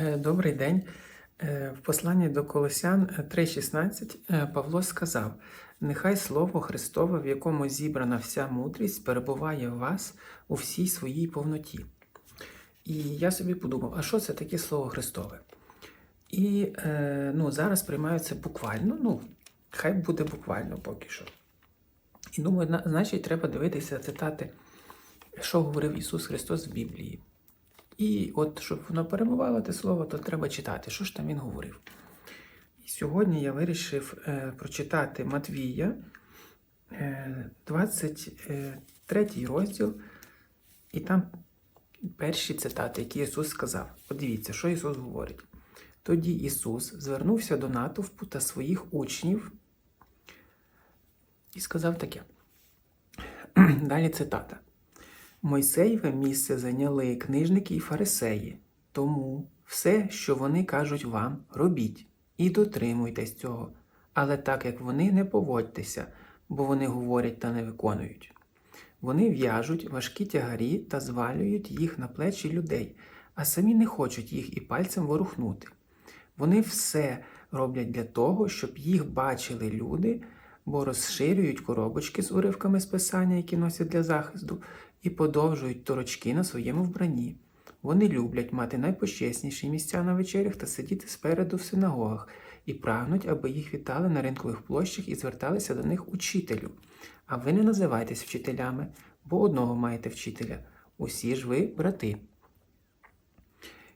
Е, Добрий день. Е, В посланні до Колосян е, 3.16 е, Павло сказав: Нехай Слово Христове, в якому зібрана вся мудрість, перебуває в вас у всій своїй повноті. І я собі подумав, а що це таке Слово Христове? І ну, зараз приймаються буквально, ну, хай буде буквально поки що. І думаю, значить, треба дивитися цитати, що говорив Ісус Христос в Біблії. І от, щоб воно перебувало те слово, то треба читати, що ж там він говорив. І сьогодні я вирішив е, прочитати Матвія, е, 23 розділ, і там перші цитати, які Ісус сказав. Подивіться, що Ісус говорить. Тоді Ісус звернувся до натовпу та своїх учнів і сказав таке. Далі цитата. Мойсеєве місце зайняли книжники і фарисеї, тому все, що вони кажуть вам, робіть і дотримуйтесь цього, але так як вони не поводьтеся, бо вони говорять та не виконують. Вони в'яжуть важкі тягарі та звалюють їх на плечі людей, а самі не хочуть їх і пальцем ворухнути. Вони все роблять для того, щоб їх бачили люди, бо розширюють коробочки з уривками з писання, які носять для захисту, і подовжують торочки на своєму вбранні. Вони люблять мати найпочесніші місця на вечерях та сидіти спереду в синагогах і прагнуть, аби їх вітали на ринкових площах і зверталися до них учителю. А ви не називайтесь вчителями, бо одного маєте вчителя. Усі ж ви брати.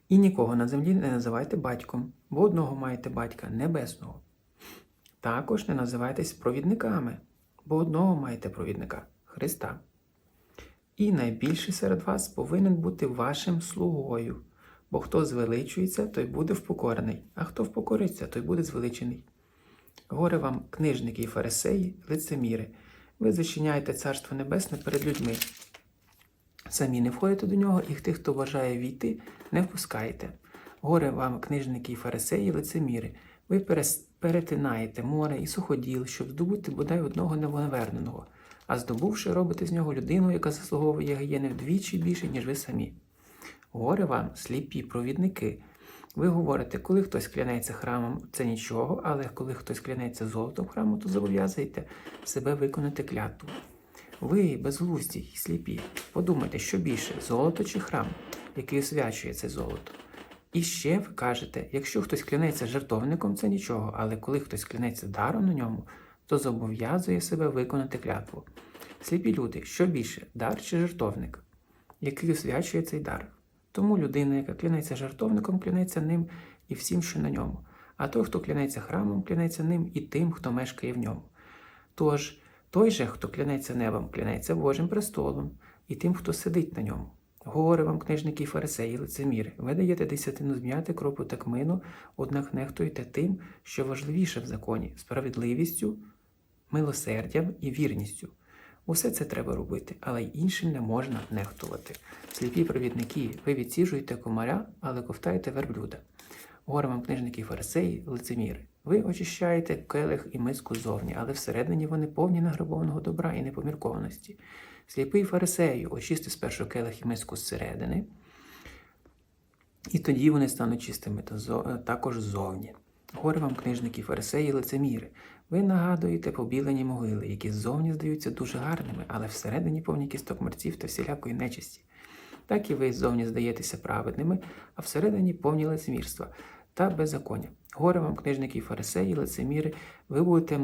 І нікого на землі не називайте батьком, бо одного маєте батька небесного. Також не називайтесь провідниками, бо одного маєте провідника Христа. І найбільший серед вас повинен бути вашим слугою, бо хто звеличується, той буде впокорений, а хто впокориться, той буде звеличений. Горе вам, книжники і фарисеї, лицеміри, ви зачиняєте Царство Небесне перед людьми. Самі не входите до нього, і тих, хто бажає війти, не впускаєте. Горе вам, книжники і фарисеї, лицеміри, ви перетинаєте море і суходіл, щоб здобути бодай одного новонаверненого, а здобувши, робите з нього людину, яка заслуговує гієни вдвічі більше, ніж ви самі. Горе вам, сліпі провідники. Ви говорите, коли хтось клянеться храмом, це нічого, але коли хтось клянеться золотом храму, то зобов'язуєте себе виконати клятву. Ви, безглузді й сліпі, подумайте, що більше золото чи храм, який освячує це золото. І ще ви кажете, якщо хтось клянеться жертовником, це нічого, але коли хтось клянеться даром на ньому, то зобов'язує себе виконати клятву. Сліпі люди, що більше, дар чи жертовник, який освячує цей дар. Тому людина, яка клянеться жертовником, клянеться ним і всім, що на ньому. А той, хто клянеться храмом, клянеться ним і тим, хто мешкає в ньому. Тож, той же, хто клянеться небом, клянеться Божим престолом і тим, хто сидить на ньому. Горе вам, книжники фарисеї, лицеміри, ви даєте десятину зм'яти кропу та кмину, однак нехтуєте тим, що важливіше в законі справедливістю, милосердям і вірністю. Усе це треба робити, але й іншим не можна нехтувати. Сліпі провідники, ви відсіжуєте комаря, але ковтаєте верблюда. Горе вам, книжники фарисеї, лицеміри. Ви очищаєте келих і миску ззовні, але всередині вони повні награбованого добра і непоміркованості. Сліпий фарисею очисти спершу келих і миску зсередини, і тоді вони стануть чистими також ззовні. Горе вам, книжники, фарисеї, лицеміри. Ви нагадуєте побілені могили, які ззовні здаються дуже гарними, але всередині повні кісток мерців та всілякої нечисті. Так і ви ззовні здаєтеся праведними, а всередині повні лицемірства та беззаконня. Горе вам, книжники фарисеї, лицеміри, ви будете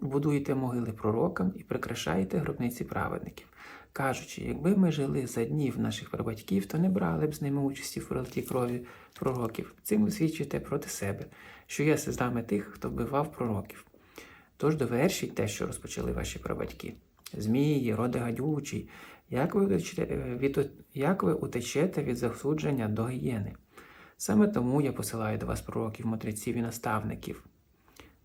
будуєте могили пророкам і прикрашаєте гробниці праведників, кажучи, якби ми жили за днів наших прабатьків, то не брали б з ними участі в пролитті крові пророків. Цим ви свідчите проти себе, що є сездами тих, хто вбивав пророків. Тож довершіть те, що розпочали ваші прабатьки. Змії, роди гадючий, як ви, утечете, е, від, як ви утечете від засудження до гієни? Саме тому я посилаю до вас пророків, мудреців і наставників.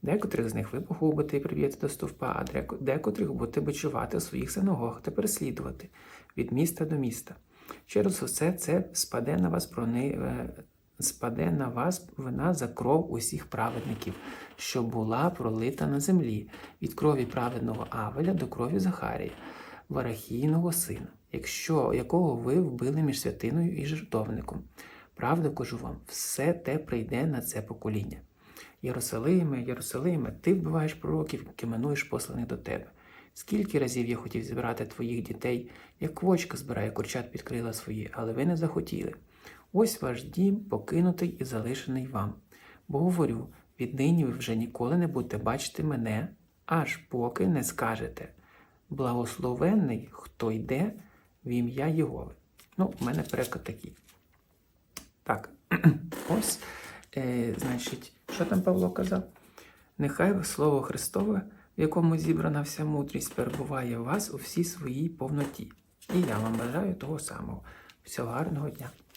Декотрих з них ви погубите і приб'єте до стовпа, а декотрих будете бичувати у своїх синагогах та переслідувати від міста до міста. Через усе це спаде на вас прони... е, спаде на вас вина за кров усіх праведників, що була пролита на землі, від крові праведного Авеля до крові Захарія, Варахійного сина, якщо, якого ви вбили між святиною і жертовником. Правду кажу вам, все те прийде на це покоління. Єрусалиме, Єрусалиме, ти вбиваєш пророків, кименуєш посланих до тебе. Скільки разів я хотів зібрати твоїх дітей, як квочка збирає курчат під крила свої, але ви не захотіли. Ось ваш дім покинутий і залишений вам. Бо говорю, віднині ви вже ніколи не будете бачити мене, аж поки не скажете. Благословенний, хто йде в ім'я Єгови. Ну, в мене переклад такий. Так, ось, е, значить, що там Павло казав? Нехай слово Христове, в якому зібрана вся мудрість, перебуває в вас у всій своїй повноті. І я вам бажаю того самого. Всього гарного дня.